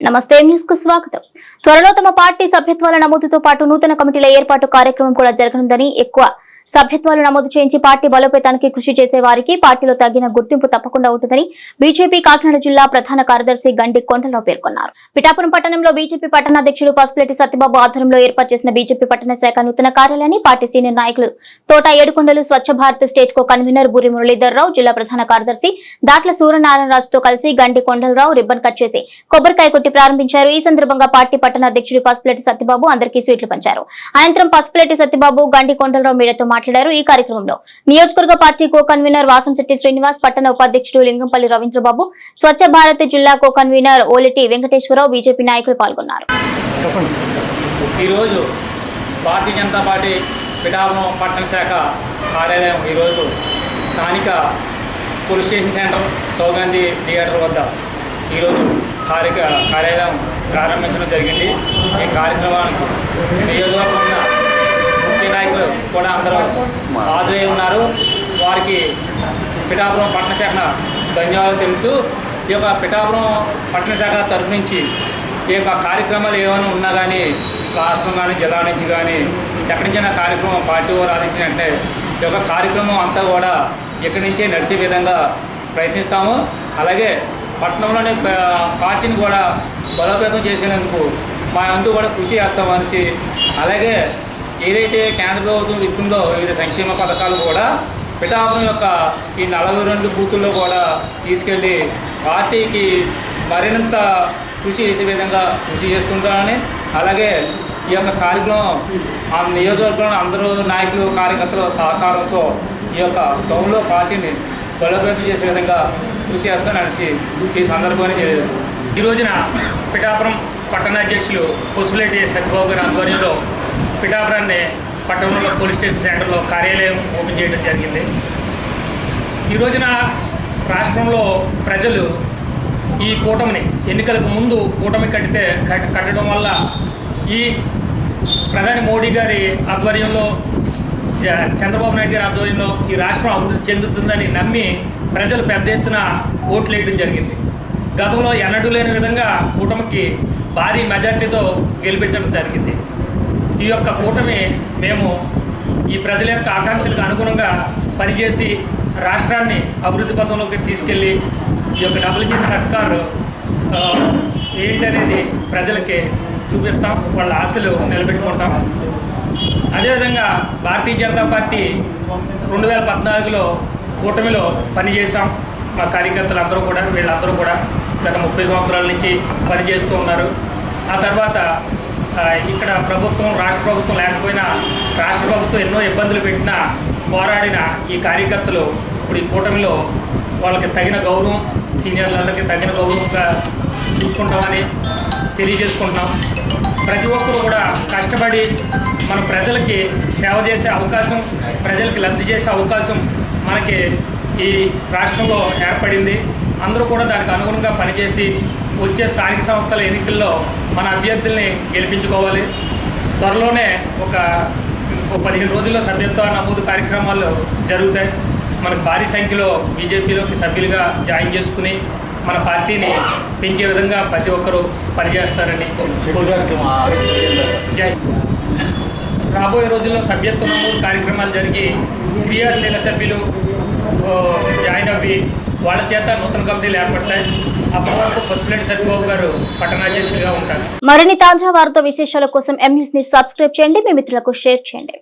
నమస్తే న్యూస్కు స్వాగతం. త్వరలో తమ పార్టీ సభ్యత్వాల నమోదుతో పాటు నూతన కమిటీల ఏర్పాటు కార్యక్రమం కూడా జరగనుందని ఎక్కువ సభ్యత్వాలు నమోదు చేయించి పార్టీ బలోపేతానికి కృషి చేసే వారికి పార్టీలో తగిన గుర్తింపు తప్పకుండా ఉంటుందని బీజేపీ కాకినాడ జిల్లా ప్రధాన కార్యదర్శి గండి కొండలో పేర్కొన్నారు. పిఠాపురం పట్టణంలో బీజేపీ పట్టణాధ్యక్షుడు పసుపులెట్టి సత్యబాబు ఆధ్వర్యంలో ఏర్పాటు చేసిన బీజేపీ పట్టణ శాఖ నూతన కార్యాలయాన్ని పార్టీ సీనియర్ నాయకులు Thota Yedukondalu Swachh Bharat state co convener Boori Muralidhar Rao జిల్లా ప్రధాన కార్యదర్శి దాట్ల సూర్యనారాయణరాజుతో కలిసి గండి కొండలరావు రిబ్బన్ కట్ చేసి కొబ్బరికాయ కొట్టి ప్రారంభించారు. ఈ సందర్భంగా పార్టీ పట్టణ అధ్యక్షుడు పసుపులెట్టి సత్యబాబు అందరికీ స్వీట్లు పంచారు. అనంతరం పసుపులెట్టి సత్యబాబు గండి కొండలరావు మీడియాతో మాట్లాడారు ఈ కార్యక్రమంలో. నియోజకవర్గ party co convener Vasamsetti Srinivas పట్టణ ఉపాధ్యక్షుడు లింగంపల్లి రవీంద్రబాబు స్వచ్ఛ భారత్ జిల్లా co convener Oliti Venkateswararao BJP నాయకులు పాల్గొన్నారు. ఈరోజు భారతీయ జనతా పార్టీ పిఠాపురం పట్టణ శాఖ కార్యాలయం ఈరోజు స్థానిక police station centre Saugandhi theatre వద్ద ఈరోజు కార్య కార్యాలయం ప్రారంభించడం జరిగింది. ఈ కార్యక్రమానికి నియోజకవర్గం పార్టీ నాయకులు కూడా అందరూ హాజరై ఉన్నారు. వారికి పిఠాపురం పట్టణ శాఖ ధన్యవాదాలు తెలుపుతూ ఈ యొక్క పిఠాపురం పట్టణ శాఖ తరఫు నుంచి ఈ యొక్క కార్యక్రమాలు ఏమైనా ఉన్నా కానీ రాష్ట్రం కానీ జిల్లా నుంచి కానీ ఎక్కడి నుంచైనా కార్యక్రమం పార్టీ వారు ఆదేశించినట్టే ఈ యొక్క కార్యక్రమం అంతా కూడా ఇక్కడి నుంచే నడిచే విధంగా ప్రయత్నిస్తాము. అలాగే పట్టణంలోని పార్టీని కూడా బలోపేతం చేసేందుకు మా వంతు కూడా కృషి చేస్తామనేసి అలాగే ఏదైతే కేంద్ర ప్రభుత్వం ఇస్తుందో వివిధ సంక్షేమ పథకాలు కూడా పిఠాపురం యొక్క ఈ నలభై రెండు బూతుల్లో కూడా తీసుకెళ్ళి పార్టీకి మరింత కృషి చేసే విధంగా కృషి చేస్తుంటానని అలాగే ఈ యొక్క కార్యక్రమం ఆ నియోజకవర్గంలో అందరూ నాయకులు కార్యకర్తల సహకారంతో ఈ యొక్క టౌన్లో పార్టీని బలోపేతం చేసే విధంగా కృషి చేస్తానని ఈ సందర్భాన్ని తెలియజేస్తాను ఈ రోజున పిఠాపురం పట్టణాధ్యక్షులు పొసులెడ్డి సత్యబాబు గారి ఆధ్వర్యంలో పిఠాపురాన్ని పట్టణంలో పోలీస్ స్టేషన్ సెంటర్లో కార్యాలయం ఓపెన్ చేయడం జరిగింది. ఈ రోజున రాష్ట్రంలో ప్రజలు ఈ కూటమిని ఎన్నికలకు ముందు కూటమి కట్టితే కట్టడం వల్ల ఈ ప్రధాని మోడీ గారి ఆధ్వర్యంలో చంద్రబాబు నాయుడు గారి ఆధ్వర్యంలో ఈ రాష్ట్రం అభివృద్ధి చెందుతుందని నమ్మి ప్రజలు పెద్ద ఎత్తున ఓట్లు వేయడం జరిగింది. గతంలో ఎన్నడూ లేని విధంగా కూటమికి భారీ మెజార్టీతో గెలిపించడం జరిగింది. ఈ యొక్క కూటమి మేము ఈ ప్రజల యొక్క ఆకాంక్షలకు అనుగుణంగా పనిచేసి రాష్ట్రాన్ని అభివృద్ధి పథంలోకి తీసుకెళ్ళి ఈ యొక్క డబుల్ ఇంజిన్ సర్కారు ఏంటనేది ప్రజలకి చూపిస్తాం వాళ్ళ ఆశలు నిలబెట్టుకుంటాం. అదేవిధంగా భారతీయ జనతా పార్టీ రెండు వేల పద్నాలుగులో కూటమిలో పనిచేసాం మా కార్యకర్తలు అందరూ కూడా వీళ్ళందరూ కూడా గత ముప్పై సంవత్సరాల నుంచి పనిచేస్తూ ఉన్నారు. ఆ తర్వాత ఇక్కడ ప్రభుత్వం రాష్ట్ర ప్రభుత్వం లేకపోయినా రాష్ట్ర ప్రభుత్వం ఎన్నో ఇబ్బందులు పెట్టినా పోరాడిన ఈ కార్యకర్తలు ఇప్పుడు ఈ కూటమిలో వాళ్ళకి తగిన గౌరవం సీనియర్లందరికీ తగిన గౌరవంగా చూసుకుంటామని తెలియజేసుకుంటున్నాం. ప్రతి ఒక్కరు కూడా కష్టపడి మన ప్రజలకి సేవ చేసే అవకాశం ప్రజలకి లబ్ధి చేసే అవకాశం మనకి ఈ రాష్ట్రంలో ఏర్పడింది. అందరూ కూడా దానికి అనుగుణంగా పనిచేసి వచ్చే స్థానిక సంస్థల ఎన్నికల్లో మన అభ్యర్థుల్ని గెలిపించుకోవాలి. త్వరలోనే ఒక పదిహేను రోజుల్లో సభ్యత్వ నమోదు కార్యక్రమాలు జరుగుతాయి. మనకు భారీ సంఖ్యలో బీజేపీలోకి సభ్యులుగా జాయిన్ చేసుకుని మన పార్టీని పెంచే విధంగా ప్రతి ఒక్కరూ పనిచేస్తారని జై. రాబోయే రోజుల్లో సభ్యత్వ నమోదు కార్యక్రమాలు జరిగి క్రియాశీల సభ్యులు జాయిన్ అవ్వి. వాళ్ళ చేత నూతన కమిటీలు ఏర్పడతాయి. మరిన్ని తాజా వార్తా విశేషాల కోసం ఎం ని సబ్స్క్రైబ్ చేయండి. మీ మిత్రులకు షేర్ చేయండి.